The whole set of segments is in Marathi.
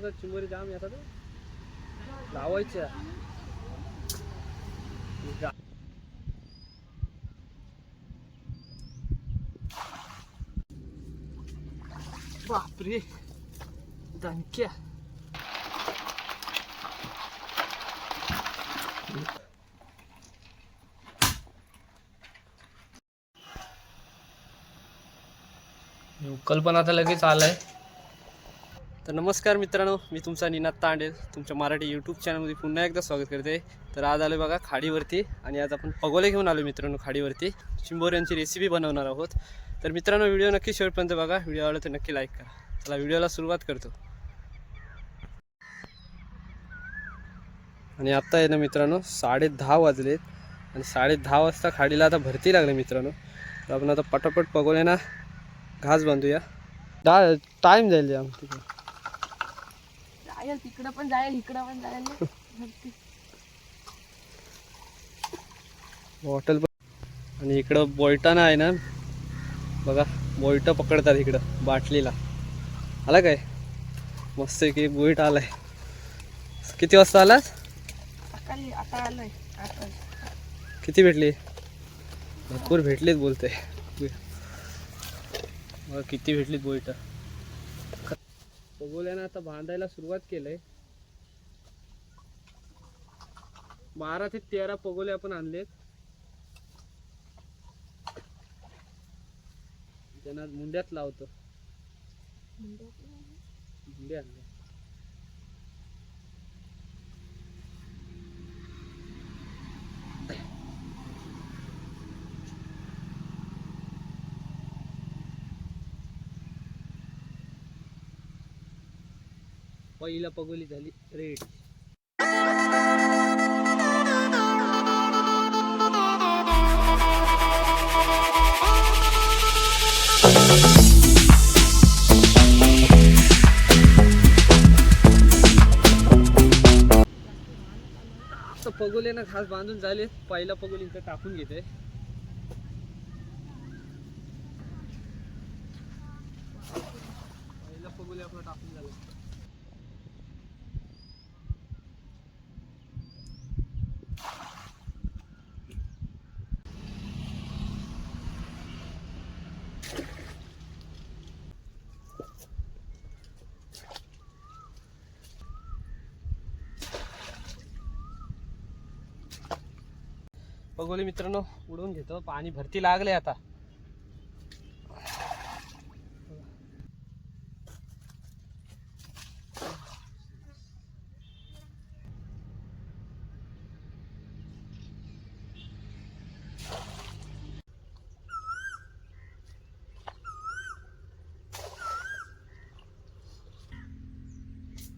का चिमोरी जाम येतात लावायच्या. बापरे. दणक्या कल्पना तर आता लगेच आलाय. तर नमस्कार मित्रांनो मी तुमचा निनाद तांडे तुमच्या मराठी यूट्यूब चॅनलमध्ये पुन्हा एकदा स्वागत करते. तर आज आलो बघा खाडीवरती आणि आज आपण पगोले घेऊन आलो मित्रांनो खाडीवरती. चिंबोर यांची रेसिपी बनवणार आहोत. तर मित्रांनो व्हिडिओ नक्की शेवटपर्यंत बघा. व्हिडिओ आवडला तर नक्की लाईक करा. चला व्हिडिओला सुरुवात करतो. आणि आत्ता आहे ना मित्रांनो साडे दहा वाजलेत आणि साडे दहा वाजता खाडीला आता भरती लागले मित्रांनो. तर आपण आता पटापट पगोल्यांना ना घास बांधूया. डा टाईम जाईल आमच्या जायल तिकडं पण जायल इकडं पण जायल. बॉटल पण आणि इकडं बोयटाना आहे ना बघा बोयट पकडतात इकडं बाटलीला. आला काय? मस्त की बोईट आलाय. किती वाजता आलास? आता आलोय. किती भेटली? भरपूर भेटलीत बोलते किती भेटलीत बोईट बघूल्यानं आता बांधायला सुरुवात केलंय. बारा ते तेरा पगोले आपण आणलेत. त्यांना मुंड्यात लावतो. मुंडे आणले. पहिला पगोली झाली रेड. आता पगोले ना खास बांधून झाले. पहिला पगोली टाकून घेते. बघोली मित्रांनो उडवून घेतो. पाणी भरती लागले आता.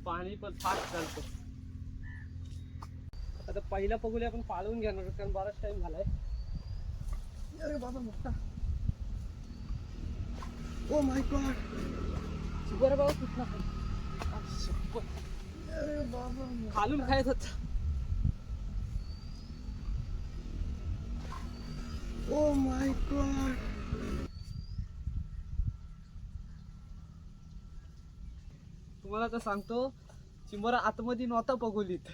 पाणी पण फास्ट चालतं. आता पहिला पगोली आपण पाळवून घेणार कारण बराच टाइम झालाय. अरे बाबा मोठा. ओ माय गॉड शुगर बाबा कुठला अरे बाबा खालून खायत होता. ओ माय गॉड तुम्हाला तर सांगतो चिंबरा आतमध्ये नव्हता पगोलीत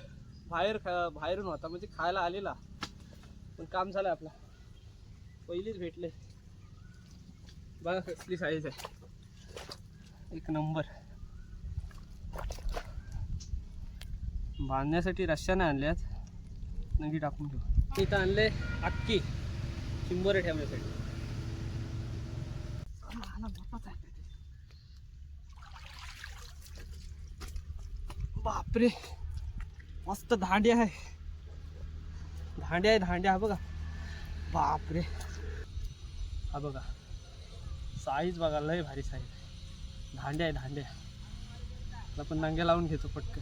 बाहेर खा बाहेरून होता म्हणजे खायला आलेला. पण काम झालं आपला. पहिलीच भेटले. बघा कसली साईज आहे. एक नंबर बांधण्यासाठी रश्याने आणल्यात. नंगी टाकून घेऊ इथं आणले अक्की. चिंबोरे ठेवण्यासाठी. बापरे. मस्त धांड्या आहे. धांड्या आहे धांडे हा बघा. बापरे. हा बघा. साईज बघा लय भारी साईज धांड्या आहे धांड्या आता आपण नांग्या लावून घेतो पटकन.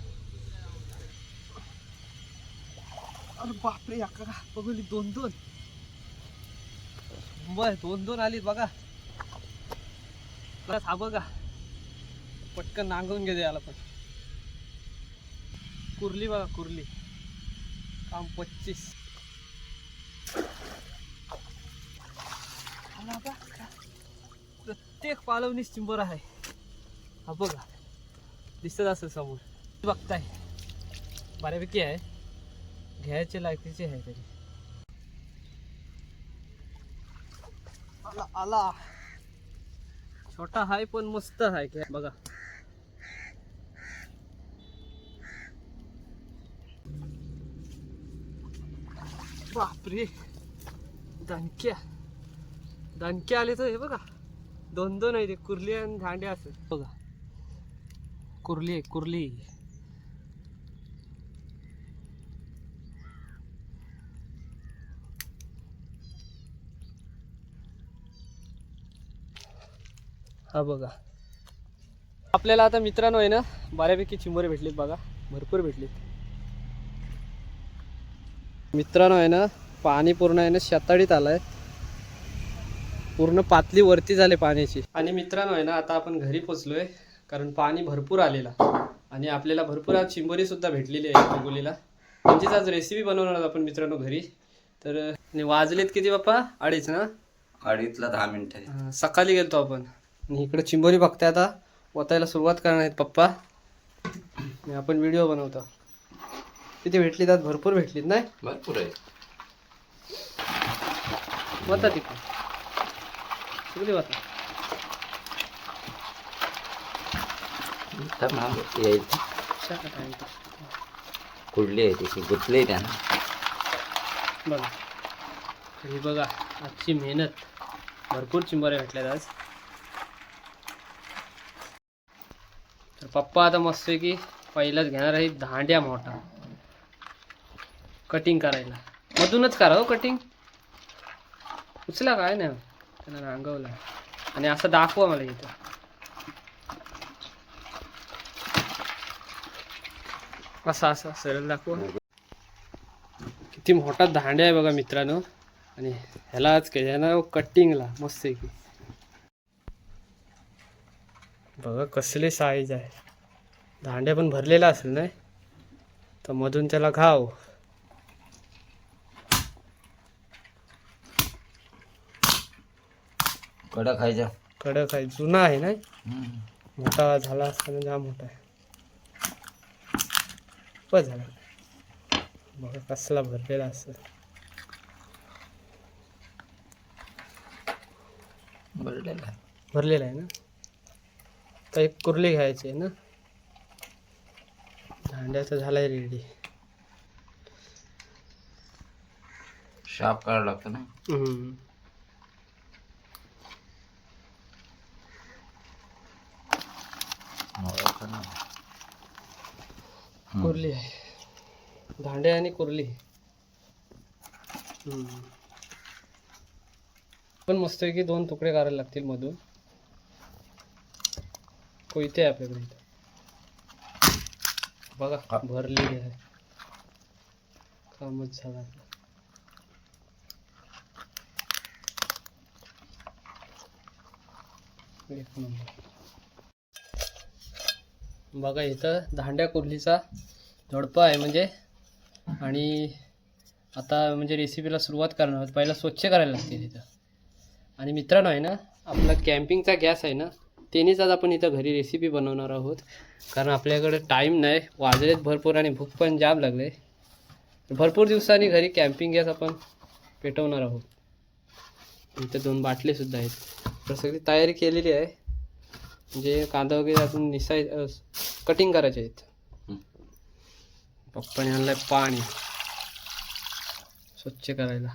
अरे बापरे या का बघली दोन दोन. बर दोन दोन आली बघा. बस हा बघा. पटकन नांगून घेते याला पण. कुर्ली बघा कुर्ली. काम पच्चीस. आला प्रत्येक पालवणीस चिंबर आहे. हा बघा. दिसत असेल समोर. बघताय. बऱ्यापैकी आहे. घ्यायचे लायकीचे आहे तरी. आला आला. छोटा हाय पण मस्त आहे बघा. बापरे. दणक्या दणक्या आले तर हे बघा. दोन दोन आहे ते कुर्ली आणि धांडे असं. बघा. कुर्ली आहे कुर्ली. हा बघा. आपल्याला आता मित्रांनो आहे ना बऱ्यापैकी चिंबोरे भेटलेत बघा. भरपूर भेटलेत. मित्रांनो आहे ना पाणी पूर्ण आहे ना शेताडीत आलंय. पूर्ण पातळी वरती झाले पाण्याची. आणि मित्रांनो आहे ना आता आपण घरी पोचलोय कारण पाणी भरपूर आलेला. आणि आपल्याला भरपूर आज चिंबोरी सुद्धा भेटलेली आहे हिंगोलीला त्यांचीच आज रेसिपी बनवणार आहोत आपण मित्रांनो घरी. तर आणि वाजलेत किती बाप्पा? अडीच ना? अडीचला दहा मिनिटं आहे सकाळी गेलतो आपण. आणि इकडे चिंबोरी बघताय आता ओतायला सुरुवात करणार आहेत पप्पा. आणि आपण व्हिडिओ बनवतो. किती भेटलीत आज भरपूर भेटलीत नाही? भरपूर आहे. वता time pass. कुडली आहे त्याची गुतली आहे त्यानं? बघा. ही बघा आजची मेहनत. भरपूर चिंबोऱ्या भेटल्यात आज. तर पप्पा आता मस्त की पहिलाच घेणार आहे धांड्या मोठा. कटिंग करायला. मधूनच करा हो कटिंग. उचला काय नाही. त्यांना रांगवला. आणि असं दाखवा मला इथं. असं असं सरळ दाखवा. किती मोठा दांड्या आहे बघा मित्रांनो. आणि ह्यालाच काय ह्याला हो कटिंगला मस्त आहे की बघा कसले साईज आहे. दांड्या पण भरलेला असेल नाही? तर मधून त्याला घाव. कडक खायच्या कडक आहे जुना आहे नाही? मोठा झाला असताना जाम मोठा आहे. झाला. बघा कसला भरलेला भरलेला. आहे. भरलेला आहे ना? तर एक कुर्ली घ्यायची आहे ना? दांड्याचा झालाय रेडी शाप काढावं लागतं ना. हम्म. कुर्ली आहे दांडे आणि कुर्ली. पण मस्त की दोन तुकडे करायला लागतील मधून कोयते आहे आपल्याकडे इथं बघा. भरलेली आहे कामच झालं. एक नंबर बघा इथं दांड्या कुर्लीचा झोडपा आहे म्हणजे. आणि आता म्हणजे रेसिपीला सुरुवात करणार आहोत. पहिला स्वच्छ करायला लागते तिथं. आणि मित्रांनो आहे ना आपला कॅम्पिंगचा गॅस आहे ना त्यानेच आज आपण इथं घरी रेसिपी बनवणार आहोत. कारण आपल्याकडे टाईम नाही वाजलेत भरपूर आणि भूक पण जाम लागले. भरपूर दिवसांनी घरी कॅम्पिंग गॅस आपण पेटवणार आहोत. इथं दोन बाटलेसुद्धा आहेत. तर सगळी तयारी केलेली आहे. म्हणजे कांदा वगैरे अजून निसाय कटिंग करायचे आहेत. पप्पाने आणलंय पाणी. स्वच्छ करायला.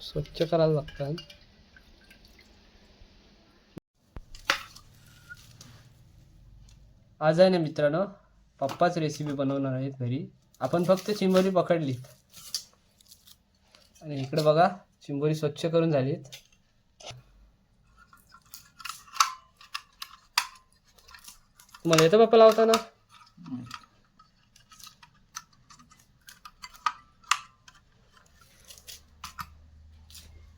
स्वच्छ करायला लागतं आज आहे ना मित्रांनो पप्पाच रेसिपी बनवणार आहेत घरी. आपण फक्त चिंबोरी पकडलीत. आणि इकडे बघा चिंबोरी स्वच्छ करून झालीत. तुम्हाला येतं पप्पा लावताना?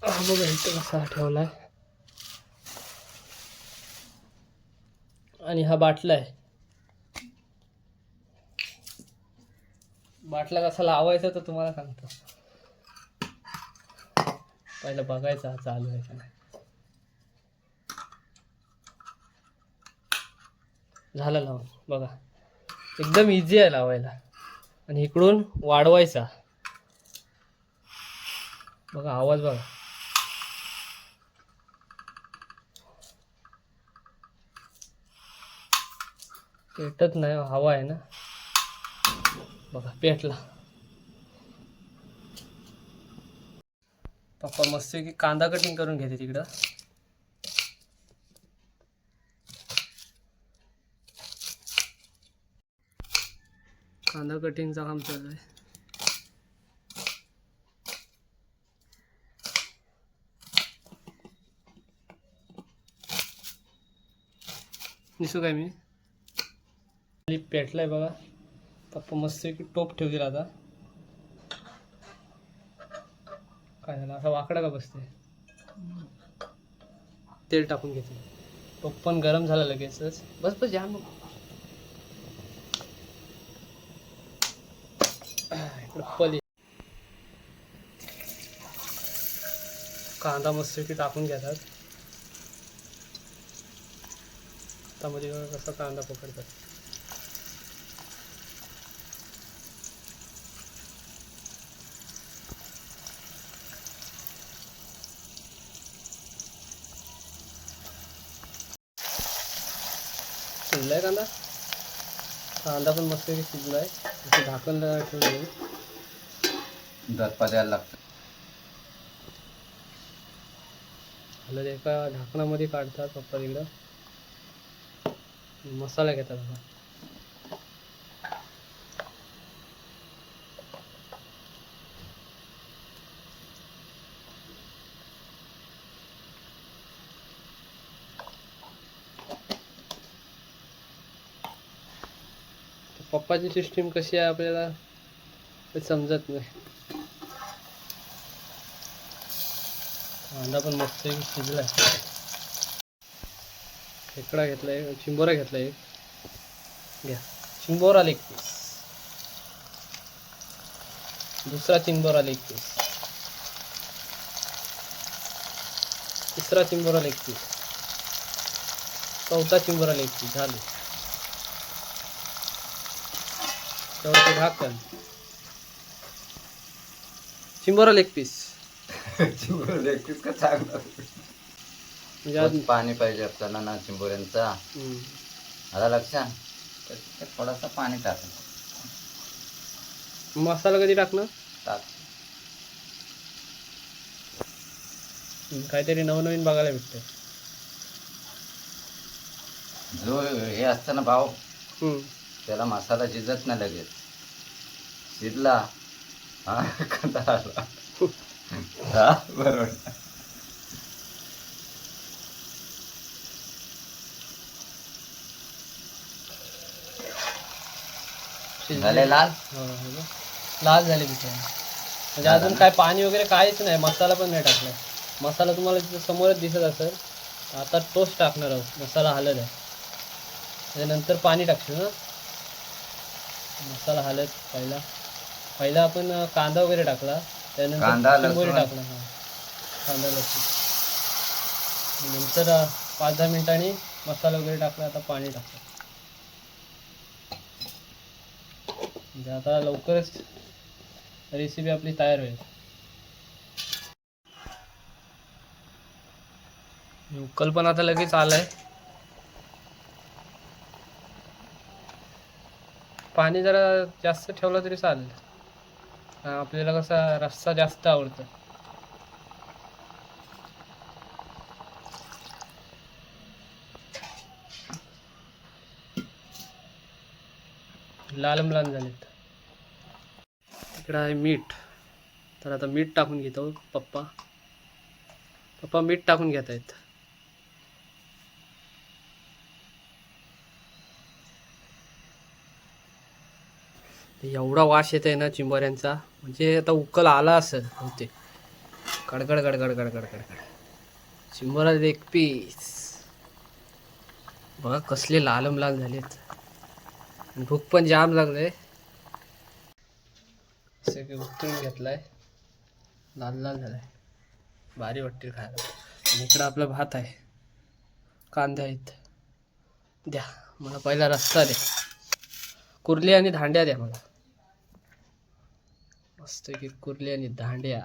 हा बघा इथं कसा ठेवलाय. आणि हा बाटला आहे. बाटला कसा लावायचा तर तुम्हाला सांगतो. पहिलं बघायचा हा चालू आहे का नाही. झालं लावून. बघा. एकदम इझी आहे लावायला. आणि इकडून वाढवायचा. बघा आवाज बघा. पेटत नाही हवा आहे ना? बघा पेटला. पप्पा मस्त की कांदा कटिंग करून घेते तिकडं. कांदा कटिंगचं काम चालू आहे. दिसू काय मी? खाली पेटलाय बघा. पप्पा मस्त की टोप ठेवतील आता. काय झालं? असा वाकडा का बसते? तेल टाकून घेते. टोप पण गरम झाला लगेचच. बस बस जाम. कांदा मस्तपैकी टाकून घेतात. हातामध्ये कसा कांदा पकडतात. शिजलाय कांदा? कांदा पण मस्तपैकी शिजलाय. आहे झाकण ठेवलं दरपा द्यायला लागतं. हलद एका ढाकणामध्ये काढतात पप्पा तिकडं मसाला घेतात आता पप्पाची सिस्टीम कशी आहे आपल्याला ते समजत नाही. कांदा पण मस्त एक शिजलाय खेकडा घेतलाय चिंबोरा घेतलाय. एक घ्या. चिंबोरा लेग पीस दुसरा चिंबोरा एक पीस तिसरा चिंबोरा एक पीस चौथा चिंबोरा एक पीस झाले. चौथे भाकण चिंबोरा लेग पीस का चांगलं. म्हणजे आज पाणी पाहिजे आपल्याला ना चिंबोऱ्यांचा. हम्म. आला लक्षात तर त्यात थोडासा पाणी टाकायचं मसाला कधी टाकणार? टाक. काहीतरी नवनवीन बघायला भेटतंय. जो हे असतं ना भाव हम्म. त्याला मसाला शिजत नाही लगेच. शिजला हा कंटाळा आला. हा बरोबर. झाले लाल? हो, हो ना. लाल झाले तिथे म्हणजे अजून काय पाणी वगैरे काहीच नाही मसाला पण नाही टाकला. मसाला तुम्हाला तिथं समोरच दिसत असेल आता टोस्ट टाकणार आहोत. मसाला हलत आहे. त्याच्यानंतर पाणी टाकशील ना? मसाला हलत पहिला. पहिला आपण अं, कांदा वगैरे टाकला. त्यानंतर कांदा, लसूण. टाकला हा. कांदा लसूण. नंतर अं, पाच दहा मिनिटांनी मसाला वगैरे टाकला आता पाणी टाकलं म्हणजे आता लवकरच रेसिपी आपली तयार होईल. उकल पण आता लगेच आलाय. पाणी जरा जास्त ठेवलं तरी चालेल. आपल्याला कसा रस्सा जास्त आवडतो? लाल मुलान झालेत. इकडं आहे मीठ. तर आता मीठ टाकून घेतो पप्पा. पप्पा मीठ टाकून घेत आहेत एवढा वास येत आहे ना चिंबऱ्यांचा. म्हणजे आता उकल आला असेल होते कडकड कडकड कडकड कडकड चिंबरा एक पीस बघा कसले लालम लाल झालेत. आणि भूक पण जाम लागले सगळे उतरून घेतलाय. लाल लाल झालाय. भारी वाटते खायला. आणि इकडं आपला भात आहे. कांदे आहेत. द्या. मला पहिला रस्ता दे. कुर्ली आणि धांड्या द्या मला. मस्त की कुर्ली आणि दांड्या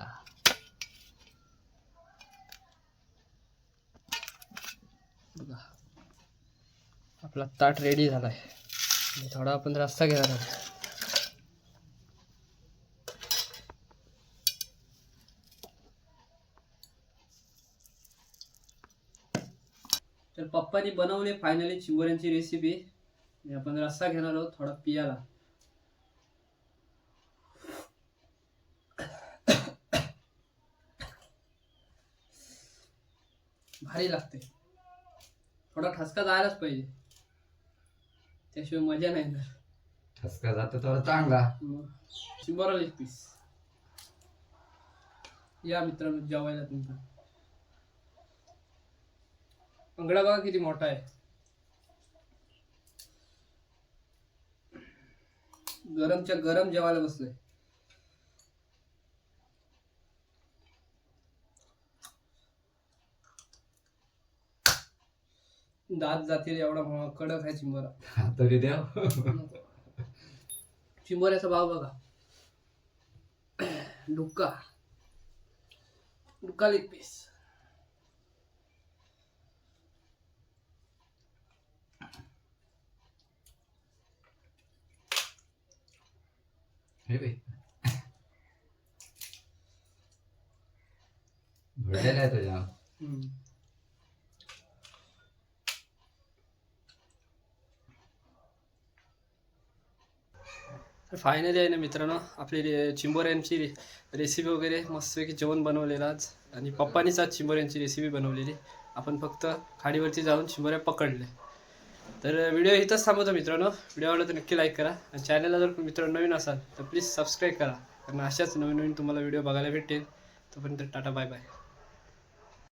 बघा. आपला ताट रेडी झालाय. आहे थोडा आपण रस्ता घेणार आहोत तर पप्पानी बनवले फायनली चिंबोऱ्यांची रेसिपी आपण रस्सा घेणार आहोत थोडा पियाला. भारी लागते थोडा ठसका जायलाच पाहिजे. त्याशिवाय मजा नाही ठसका जातो थोडा चांगला. मग चिंबोरा लेग पीस या मित्रांनो जेवायला तुमचा. अंगडा बघा किती मोठा आहे. गरमच्या गरम जेवायला बसलोय. दात जातील एवढा कडक आहे चिंबोरा. तरी द्या. चिंबोऱ्याचा भाव बघा. डुक्का. डुक्का लेग पीस हे बे भरलेला आहे तुझ्या फायनली आहे ना मित्रांनो आपली रे- चिंबोऱ्यांची रेसिपी वगैरे मस्तपैकी जेवण बनवलेलं आज. आणि पप्पानीच आज चिंबोऱ्यांची रेसिपी बनवलेली. आपण फक्त खाडीवरती जाऊन चिंबोऱ्या पकडले तर व्हिडिओ इथंच थांबवतो मित्रांनो. व्हिडिओ आवडला तर नक्की लाईक करा. आणि चॅनलला जर मित्रांनो नवीन असाल तर प्लीज सबस्क्राईब करा. कारण अशाच नवीन नवीन तुम्हाला व्हिडिओ बघायला भेटेल. तोपर्यंत टाटा बाय बाय